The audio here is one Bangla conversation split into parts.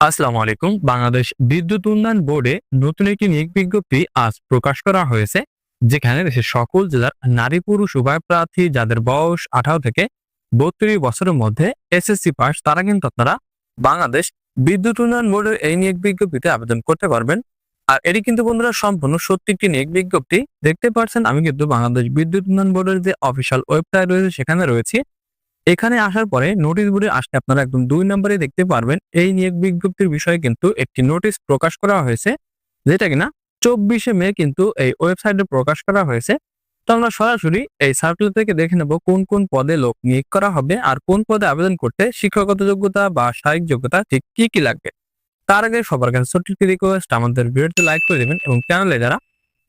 আসসালামু আলাইকুম। বাংলাদেশ বিদ্যুৎ উন্নয়ন বোর্ডে নতুন একটি নিয়োগ বিজ্ঞপ্তি আজ প্রকাশ করা হয়েছে, যেখানে দেশের সকল জেলার নারী পুরুষ উভয় প্রার্থী যাদের বয়স আঠারো থেকে বত্রিশ বছরের মধ্যে এসএসসি পাস, তারা কিন্তু আপনারা বাংলাদেশ বিদ্যুৎ উন্নয়ন বোর্ডের এই নিয়োগ বিজ্ঞপ্তিতে আবেদন করতে পারবেন। আর এটি কিন্তু বন্ধুরা সম্পূর্ণ সত্যি একটি নিয়োগ বিজ্ঞপ্তি। দেখতে পাচ্ছেন, আমি কিন্তু বাংলাদেশ বিদ্যুৎ উন্নয়ন বোর্ডের যে অফিসিয়াল ওয়েবসাইট রয়েছে, সেখানে রয়েছি এখানে আসার পরে নোটিশ বোর্ডে আসলে আপনারা একদম দুই নম্বরে দেখতে পারবেন, এই নিয়োগ বিজ্ঞপ্তির বিষয়ে কিন্তু একটি নোটিশ প্রকাশ করা হয়েছে, যেটা কিনা চব্বিশে মে কিন্তু এই ওয়েবসাইটে প্রকাশ করা হয়েছে। তো আমরা সরাসরি এই সার্কুলার থেকে দেখে নেব কোন কোন পদে লোক নিয়োগ করা হবে আর কোন পদে আবেদন করতে শিক্ষাগত যোগ্যতা বা শারীরিক যোগ্যতা ঠিক কি কি লাগবে। তার আগে সবার কাছে ছোট্ট রিকোয়েস্ট আমাদের ভিডিওটি লাইক করে দেবেন এবং চ্যানেলে যারা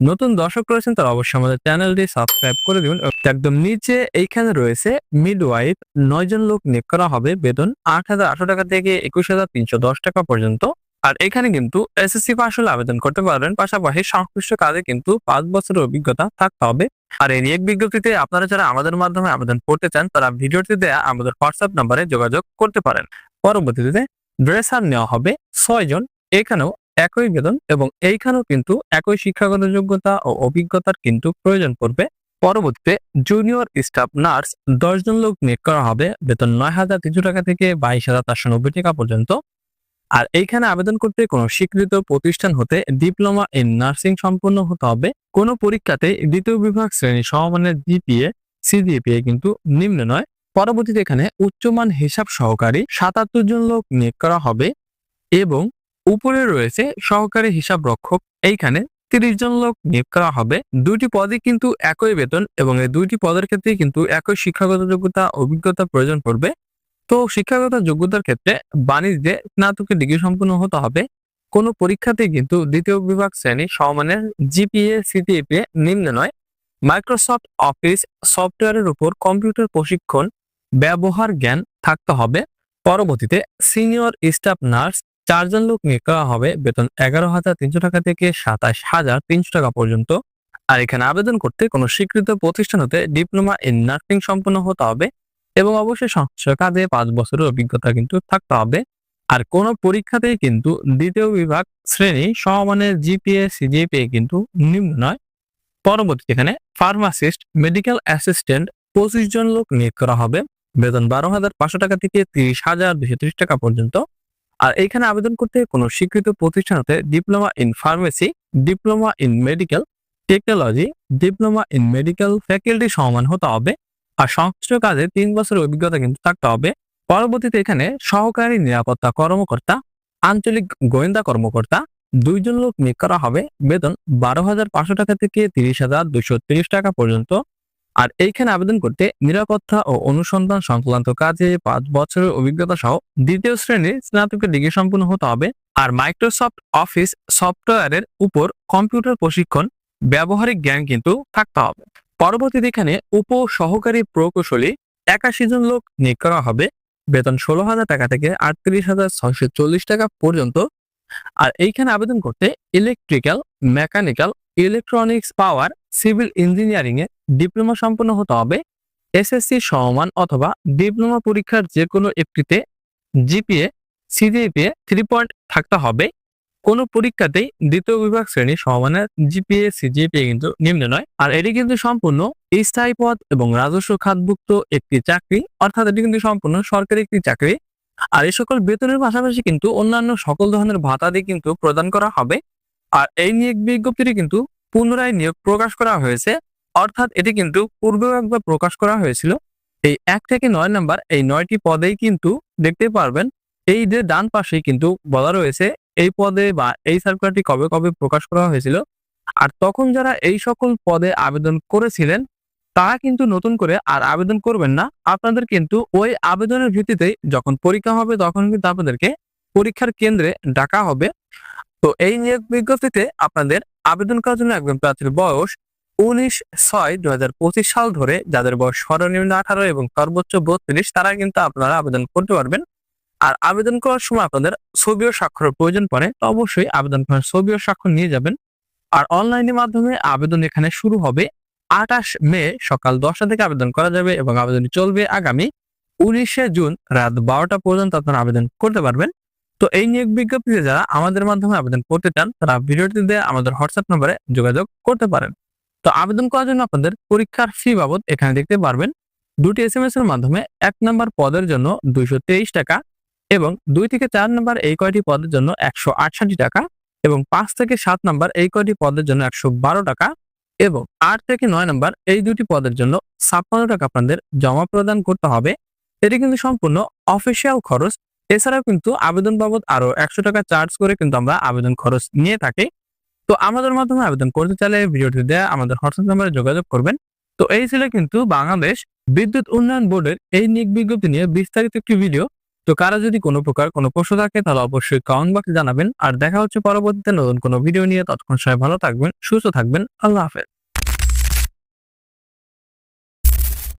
নতুন দর্শক রয়েছেন তারা অবশ্যই আমাদের চ্যানেলটি সাবস্ক্রাইব করে দিবেন। একদম নিচে এইখানে রয়েছে মিডওয়াইফ, নয় জন লোক নিয়োগ করা হবে, বেতন আট হাজার আটশো টাকা থেকে একুশ হাজার তিনশো দশ টাকা পর্যন্ত। আর এখানে কিন্তু এসএসসি পাস হলে আবেদন করতে পারবেন, পাশাপাশি সংশ্লিষ্ট কাজে কিন্তু পাঁচ বছরের অভিজ্ঞতা থাকতে হবে। আর এই নিয়োগ বিজ্ঞপ্তিতে আপনারা যারা আমাদের মাধ্যমে আবেদন করতে চান, তারা ভিডিওটি দেয়া আমাদের হোয়াটসঅ্যাপ নাম্বারে যোগাযোগ করতে পারেন। পরবর্তীতে ড্রেসার নেওয়া হবে ছয় জন, এখানেও একই বেতন এবং এইখানেও কিন্তু একই শিক্ষাগত যোগ্যতা ও অভিজ্ঞতার কিন্তু প্রয়োজন পড়বে। পরবর্তীতে জুনিয়র স্টাফ নার্স দশ জন লোক নিয়োগ করা হবে। বেতন নয় হাজার তিনশো টাকা থেকে বাইশ হাজার চারশো নব্বই টাকা পর্যন্ত। আর এইখানে আবেদন করতে কোনো স্বীকৃত প্রতিষ্ঠান হতে ডিপ্লোমা ইন নার্সিং সম্পন্ন হতে হবে। কোনো পরীক্ষাতে দ্বিতীয় বিভাগ শ্রেণি সমমানের জিপিএ সিজিপিএ কিন্তু নিম্ন নয়। পরবর্তীতে এখানে উচ্চমান হিসাব সহকারী সাতাত্তর জন লোক নিয়োগ করা হবে এবং উপরে রয়েছে সহকারী হিসাব রক্ষক। এইখানে তিরিশ জন লোক নিয়োগ করা হবে। দুইটি পদে কিন্তু একই বেতন এবং এই দুইটি পদের ক্ষেত্রে কিন্তু একই শিক্ষাগত যোগ্যতা, অভিজ্ঞতা প্রয়োজন পড়বে। তো শিক্ষাগত যোগ্যতার ক্ষেত্রে বাণিজ্যে স্নাতকের ডিগ্রি সম্পূর্ণ হতে হবে। কোনো পরীক্ষাতে কিন্তু দ্বিতীয় বিভাগ শ্রেণি সমানের জিপিএ সিটিএপিএ নিম্ন নয়। মাইক্রোসফট অফিস সফটওয়্যারের উপর কম্পিউটার প্রশিক্ষণ, ব্যবহার জ্ঞান থাকতে হবে। পরবর্তীতে সিনিয়র স্টাফ নার্স চারজন লোক নিয়োগ করা হবে বেতন এগারো হাজার তিনশো টাকা থেকে সাতাশ হাজার তিনশো টাকা পর্যন্ত। আর এখানে আবেদন করতে কোনো স্বীকৃত প্রতিষ্ঠান হতে ডিপ্লোমা ইন নার্সিং সম্পন্ন হতে হবে এবং অবশ্যই সংশ্লিষ্ট কাজে পাঁচ বছরের অভিজ্ঞতা কিন্তু থাকতে হবে। আর কোন পরীক্ষাতেই কিন্তু দ্বিতীয় বিভাগ শ্রেণি সমমানের জিপিএ সিজিপিএ কিন্তু নিম্ন নয়। পরবর্তী এখানে ফার্মাসিস্ট, মেডিকেল অ্যাসিস্ট্যান্ট পঁচিশ জন লোক নিয়োগ করা হবে। বেতন বারো হাজার পাঁচশো টাকা থেকে তিরিশ হাজার দুশো টাকা পর্যন্ত। আর এখানে আবেদন করতে কোনো স্বীকৃত প্রতিষ্ঠান হতে diploma in pharmacy diploma in medical technology diploma in medical faculty সমান হতে হবে। আর সংশ্লিষ্ট কাজে তিন বছরের অভিজ্ঞতা কিন্তু থাকতে হবে। পরবর্তীতে এখানে সহকারী নিরাপত্তা কর্মকর্তা, আঞ্চলিক গোয়েন্দা কর্মকর্তা, দুইজন লোক নিয়োগ করা হবে। বেতন বারো হাজার পাঁচশো টাকা থেকে তিরিশ হাজার দুশো তিরিশ টাকা পর্যন্ত। আর এইখানে আবেদন করতে নিরাপত্তা ও অনুসন্ধান সংক্রান্ত কাজে পাঁচ বছরের অভিজ্ঞতা সহ দ্বিতীয় শ্রেণির স্নাতকের ডিগ্রি সম্পূর্ণ হতে হবে। আর মাইক্রোসফট অফিস সফটওয়্যারের উপর কম্পিউটার প্রশিক্ষণ, ব্যবহারিক জ্ঞান কিন্তু থাকতে হবে। পরবর্তীতে এখানে উপ সহকারী প্রকৌশলী একাশি জন লোক নিয়োগ করা হবে। বেতন ষোলো হাজার টাকা থেকে আটত্রিশ হাজার ছয়শো চল্লিশ টাকা পর্যন্ত। আর এইখানে আবেদন করতে electrical mechanical electronics power civil engineering এ ডিপ্লোমা সম্পন্ন হতে হবে এসএসসি সমমান অথবা ডিপ্লোমা পরীক্ষার যে কোনো একটিতে জিপিএ সিজিপিএ থ্রি পয়েন্ট থাকতে হবে। কোনো পরীক্ষাতেই দ্বিতীয় বিভাগ শ্রেণি সমমানের জিপিএ সিজিপিএ কিন্তু নিম্ন নয়। আর এটি কিন্তু সম্পূর্ণ স্থায়ী পদ এবং রাজস্ব খাতভুক্ত একটি চাকরি, অর্থাৎ এটি কিন্তু সম্পূর্ণ সরকারি একটি চাকরি। আর এই সকল বেতনের পাশাপাশি কিন্তু অন্যান্য সকল ধরনের ভাতা দিয়ে কিন্তু প্রদান করা হবে। আর এই নিয়োগ বিজ্ঞপ্তিটি কিন্তু পুনরায় নিয়োগ প্রকাশ করা হয়েছে। অর্থাৎ এটি কিন্তু পূর্বেও একবার প্রকাশ করা হয়েছিল। এই এক থেকে নয় নাম্বার এই নয়টি পদেই কিন্তু দেখতে পারবেন, এই যে ডান পাশে কিন্তু বলা রয়েছে, এই পদে বা এই সার্কুলারটি কবে কবে প্রকাশ করা হয়েছিল। আর তখন যারা এই সকল পদে আবেদন করেছিলেন, তারা কিন্তু নতুন করে আর আবেদন করবেন না। আপনাদের কিন্তু ওই আবেদনের ভিত্তিতেই যখন পরীক্ষা হবে, তখন কিন্তু আপনাদেরকে পরীক্ষার কেন্দ্রে ডাকা হবে। তো এই নিয়োগ বিজ্ঞপ্তিতে আপনাদের আবেদন করার জন্য একজন প্রার্থীর বয়স উনিশ ছয় দু হাজার পঁচিশ সাল ধরে যাদের বয়স সর্বনিম্ন আঠারো এবং সর্বোচ্চ বত্রিশ, তারা কিন্তু আপনারা আবেদন করতে পারবেন। আর আবেদন করার সময় আপনাদের ছবি ও স্বাক্ষরের প্রয়োজন পড়ে, তো অবশ্যই আবেদন করার ছবি ও স্বাক্ষর নিয়ে যাবেন। আর অনলাইনের মাধ্যমে আবেদন এখানে শুরু হবে আঠাশ মে সকাল দশটা থেকে আবেদন করা যাবে এবং আবেদন চলবে আগামী উনিশে জুন রাত বারোটা পর্যন্ত আপনারা আবেদন করতে পারবেন। তো এই নিয়োগ বিজ্ঞপ্তিতে যারা আমাদের মাধ্যমে আবেদন করতে চান, তারা ভিডিওটিতে আমাদের হোয়াটসঅ্যাপ নম্বরে যোগাযোগ করতে পারেন। তো আবেদন করার জন্য আপনাদের পরীক্ষার ফি বাবদ এখানে দেখতে পারবেন দুটি এস এম এস এর মাধ্যমে এক নম্বর পদের জন্য দুইশো তেইশ টাকা এবং দুই থেকে চার নম্বর এই কয়টি পদের জন্য একশো আটষট্টি টাকা এবং পাঁচ থেকে সাত নম্বর এই কয়টি পদের জন্য একশো বারো টাকা এবং আট থেকে নয় নম্বর এই দুটি পদের জন্য ছাপ্পান্ন টাকা আপনাদের জমা প্রদান করতে হবে। এটি কিন্তু সম্পূর্ণ অফিসিয়াল খরচ। এছাড়াও কিন্তু আবেদন বাবদ আরও একশো টাকা চার্জ করে কিন্তু আমরা আবেদন খরচ নিয়ে থাকি। তো আমাদের মাধ্যমে আবেদন করতে চাইলে ভিডিওটি দেয়া আমাদের হোয়াটসঅ্যাপ নাম্বারে যোগাযোগ করবেন। তো এই ছিল কিন্তু বাংলাদেশ বিদ্যুৎ উন্নয়ন বোর্ডের এই নিক বিজ্ঞপ্তি নিয়ে বিস্তারিত একটি ভিডিও। তো কারা যদি কোনো প্রকার কোনো প্রশ্ন থাকে তাহলে অবশ্যই কমেন্ট বক্সে জানাবেন। আর দেখা হচ্ছে পরবর্তীতে নতুন কোনো ভিডিও নিয়ে। ততক্ষণ সবাই ভালো থাকবেন, সুস্থ থাকবেন। আল্লাহ হাফেজ।